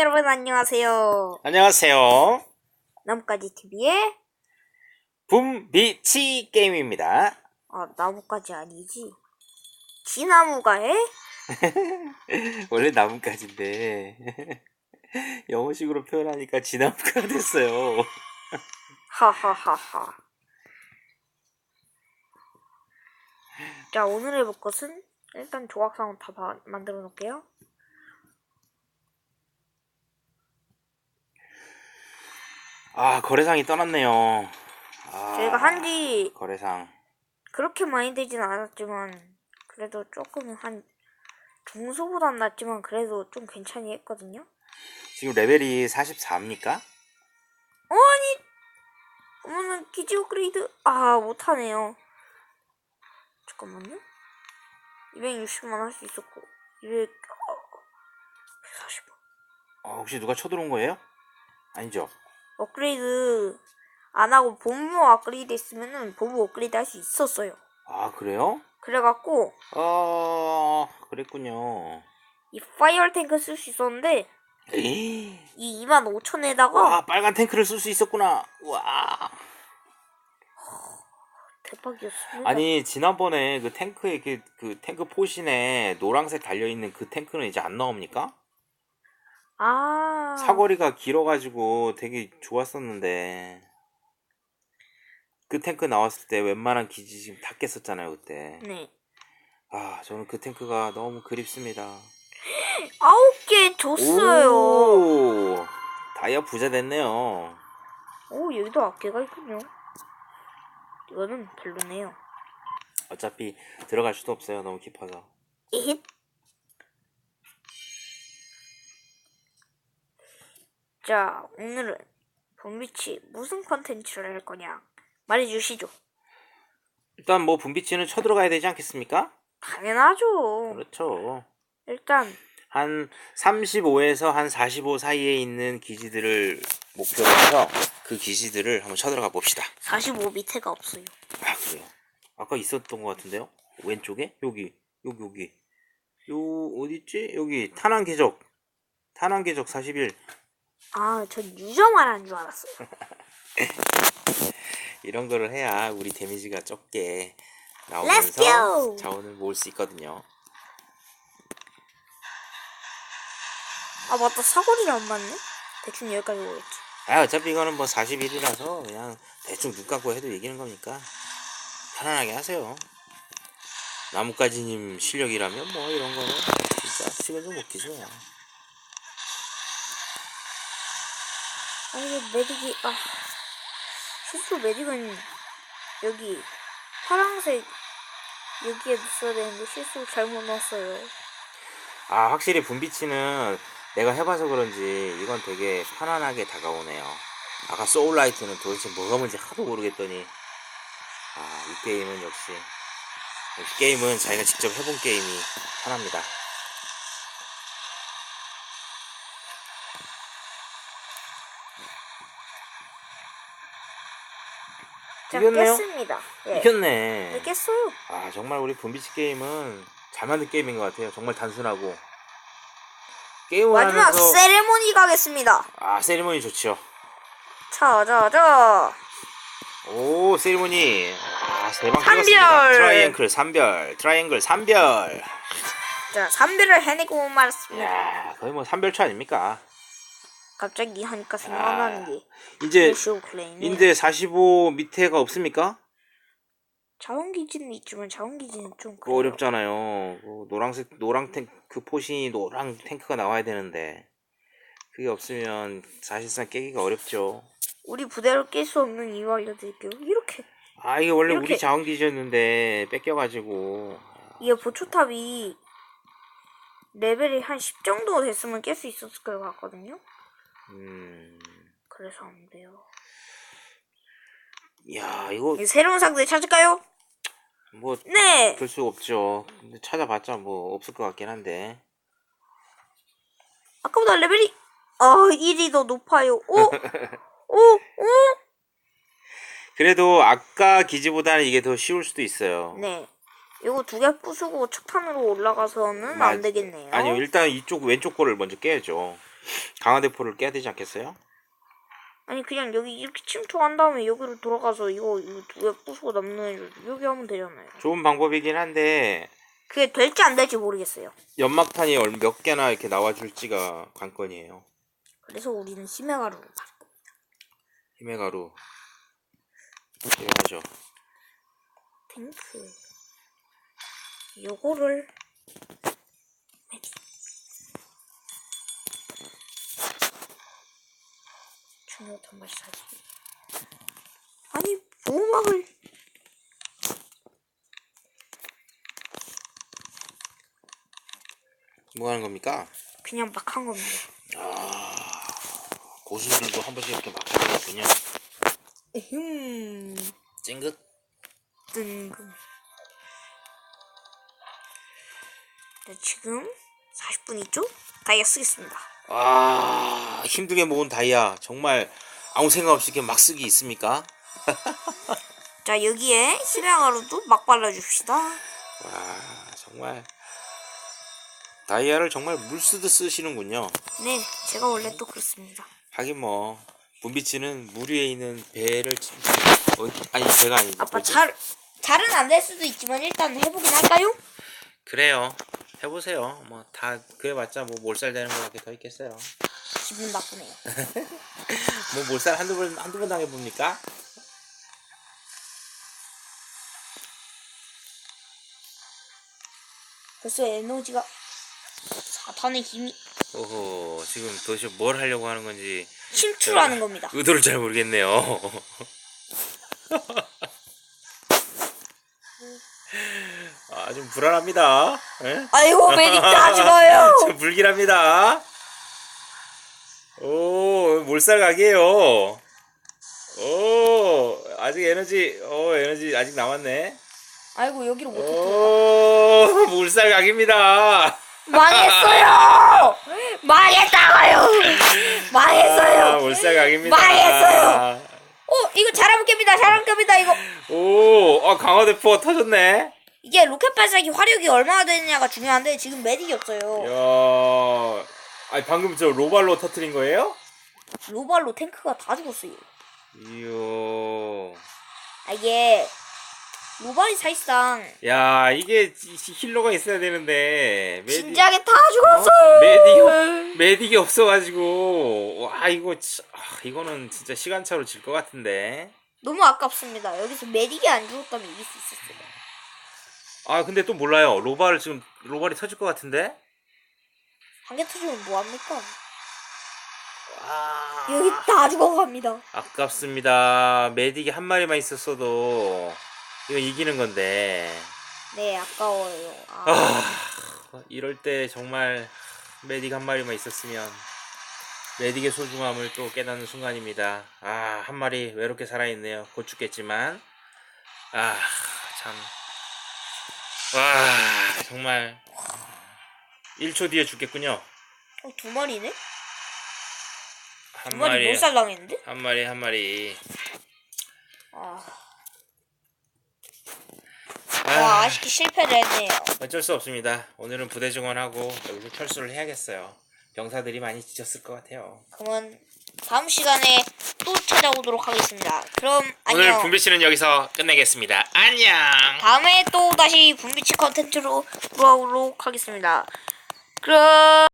여러분 안녕하세요. 안녕하세요. 나뭇가지 TV의 붐비치 게임입니다. 아 나뭇가지 아니지. 지나무가 해? 원래 나뭇가지인데 영어식으로 표현하니까 지나무가 됐어요. 하하하하. 자 오늘 해볼 것은 일단 조각상은 다 바- 만들어 놓을게요. 아 거래상이 떠났네요. 아, 저희가 한지 거래상. 그렇게 많이 되진 않았지만 그래도 조금 한 중소보단 낫지만 그래도 좀 괜찮이 했거든요. 지금 레벨이 44입니까? 어, 아니 어머는 기지 업그레이드 아 못하네요. 잠깐만요. 260만 할 수 있었고 200 어, 140만 어, 혹시 누가 쳐들어온 거예요? 아니죠. 업그레이드 안 하고 본무 업그레이드 했으면은 본무 업그레이드 할 수 있었어요. 아 그래요? 그래갖고 어 그랬군요. 이 파이어 탱크 쓸 수 있었는데 에이, 이 2만 5천에다가 와 빨간 탱크를 쓸 수 있었구나. 와. 대박이었습니다. 아니 지난번에 그 탱크에 그, 그 탱크 포신에 노란색 달려 있는 그 탱크는 이제 안 나옵니까? 아 사거리가 길어가지고 되게 좋았었는데 그 탱크 나왔을 때 웬만한 기지 지금 다 깼었잖아요 그때. 네 아 저는 그 탱크가 너무 그립습니다. 아홉 개 줬어요. 오 다이아 부자 됐네요. 오 여기도 어깨가 있군요. 이거는 별로네요. 어차피 들어갈 수도 없어요 너무 깊어서. 에 자 오늘은 본비치 무슨 컨텐츠를 할 거냐 말해 주시죠. 일단 뭐 분비치는 쳐들어가야 되지 않겠습니까? 당연하죠. 그렇죠. 일단 한 35에서 한 45 사이에 있는 기지들을 목표로 해서 그 기지들을 한번 쳐들어가 봅시다. 45 밑에가 없어요. 아 그래요? 아까 있었던 것 같은데요? 왼쪽에? 여기 여기 여기 요 어딨지? 여기 탄환 계적 탄환 계적 41 아 전 유저 말하는 줄 알았어요. 이런 거를 해야 우리 데미지가 적게 Let's 나오면서 go! 자원을 모을 수 있거든요. 아 맞다 사거리를 안 맞네. 대충 여기까지 오겠지. 아 어차피 이거는 뭐 41이라서 그냥 대충 눈 감고 해도 이기는 거니까 편안하게 하세요. 나뭇가지님 실력이라면 뭐 이런 거는 진짜 시간 좀 먹기죠. 아니 메딕이 아 실수 메딕은 여기 파란색 여기에 넣었어야 되는데 실수 잘못 넣었어요. 아 확실히 분비치는 내가 해봐서 그런지 이건 되게 편안하게 다가오네요. 아까 소울라이트는 도대체 뭐가 뭔지 하도 모르겠더니 아 이 게임은 역시 역시 게임은 자기가 직접 해본 게임이 편합니다. 이겼네요? 깼습니다. 예. 이겼네. 네, 깼어요. 아 정말 우리 분비치 게임은 잘 만든 게임인 것 같아요. 정말 단순하고 게임을 마지막 하면서 세레모니 가겠습니다. 아 세리머니 좋죠. 자, 자, 자. 오 세리머니 아 세방 삼별! 찍었습니다. 트라이앵글 3별 트라이앵글 3별 자, 3배를 해내고 말았습니다. 야 거의 뭐 3별차 아닙니까? 갑자기 하니까 생각나는 게 이제. 인데 45 밑에가 없습니까? 자원기지는 있지만 자원기지는 좀 그거 그래요. 어렵잖아요. 그 노랑색 노랑 탱그 포신이 노랑 탱크가 나와야 되는데 그게 없으면 사실상 깨기가 어렵죠. 우리 부대로 깰 수 없는 이유 알려드릴게요. 이렇게 아 이게 원래 이렇게. 우리 자원기지였는데 뺏겨가지고 이게 보초탑이 레벨이 한 10 정도 됐으면 깰 수 있었을 것 같거든요. 음, 그래서 안 돼요. 야 이거 이제 새로운 상대 찾을까요? 뭐 네. 될 수 없죠. 근데 찾아봤자 뭐 없을 것 같긴 한데. 아까보다 레벨이 어 1이 더 높아요. 오, 오, 오. 그래도 아까 기지보다는 이게 더 쉬울 수도 있어요. 네. 이거 두 개 부수고 척탄으로 올라가서는 맞- 안 되겠네요. 아니요 일단 이쪽 왼쪽 거를 먼저 깨야죠. 강화대포를 깨야 되지 않겠어요? 아니 그냥 여기 이렇게 침투한 다음에 여기로 돌아가서 이거 이거 두개 부수고 남는 여기 하면 되잖아요. 좋은 방법이긴 한데 그게 될지 안 될지 모르겠어요. 연막탄이 얼- 몇 개나 이렇게 나와줄지가 관건이에요. 그래서 우리는 심해 가루로 바. 힘의 가루 필요하죠. 탱크. 요거를 중요한 맛이 사지. 아니 보호막을 뭐 하는 겁니까? 그냥 막 한 겁니다. 고수들도 한 번씩 이렇게 막 하거든요. 흠 찡긋. 뜬금. 네, 지금 40분 있죠? 다이아 쓰겠습니다. 아 힘들게 모은 다이아 정말 아무 생각 없이 이렇게 막 쓰기 있습니까? 자 여기에 심야가루도 막 발라줍시다. 와 정말 다이아를 정말 물 쓰듯 쓰시는군요. 네, 제가 원래 또 그렇습니다. 하긴 뭐 분비치는 물 위에 있는 배를 치- 어, 아니 배가 아니지. 아빠 뭐지? 잘 잘은 안 될 수도 있지만 일단 해보긴 할까요? 그래요. 해보세요. 뭐 다 그래봤자 뭐 몰살 되는 거밖에 더 있겠어요. 기분 나쁘네요. 뭐 몰살 한두 번 한두 번 당해봅니까? 벌써 에너지가 사탄의 힘이 오호 지금 도대체 뭘 하려고 하는 건지 침투하는 겁니다. 의도를 잘 모르겠네요. 아, 좀 불안합니다. 예? 아이고 메딕 다 죽어요. 좀 불길합니다. 오, 몰살 각이에요. 오, 아직 에너지, 오, 에너지 아직 남았네. 아이고 여기로 못 들어. 오, 몰살 각입니다. 망했어요. 망했다고요. 아, 망했어요. 몰살 각입니다. 망했어요. 어 이거 잘하면 깹니다. 잘하면 깹니다 이거. 오, 아, 강화대포 터졌네. 이게 로켓 발사기 화력이 얼마나 되느냐가 중요한데 지금 메딕이 없어요. 이야, 아니 방금 저 로발로 터트린 거예요? 로발로 탱크가 다 죽었어요. 이야, 아 이게 로발이 사실상 야 이게 지- 지- 힐러가 있어야 되는데 메디, 진작에 다 죽었어요. 메딕이 메딕이 없어가지고 와 이거 치- 아, 이거는 진짜 시간차로 질 것 같은데. 너무 아깝습니다. 여기서 메딕이 안 죽었다면 이길 수 있었어요. 아 근데 또 몰라요. 로발 지금 로발이 터질 것 같은데. 한개 터지면 뭐합니까? 아, 여기 다 죽어갑니다. 아깝습니다. 메딕이 한 마리만 있었어도 이거 이기는 건데. 네, 아까워요. 아, 아, 이럴 때 정말 메딕 한 마리만 있었으면 메딕의 소중함을 또 깨닫는 순간입니다. 아, 한 마리 외롭게 살아있네요. 곧 죽겠지만. 아, 참. 와, 정말. 1초 뒤에 죽겠군요. 어, 두 마리네? 한 두 마리 마리, 몰살 당했는데? 한 마리, 한 마리. 아, 아, 와, 아쉽게 실패를 했네요. 어쩔 수 없습니다. 오늘은 부대 증원하고 여기서 철수를 해야겠어요. 병사들이 많이 지쳤을 것 같아요. 그러면 다음 시간에 또 찾아오도록 하겠습니다. 그럼 오늘 안녕. 분비 씨는 여기서 끝내겠습니다. 안녕! 다음에 또 다시 분비치 컨텐츠로 돌아오도록 하겠습니다. 그럼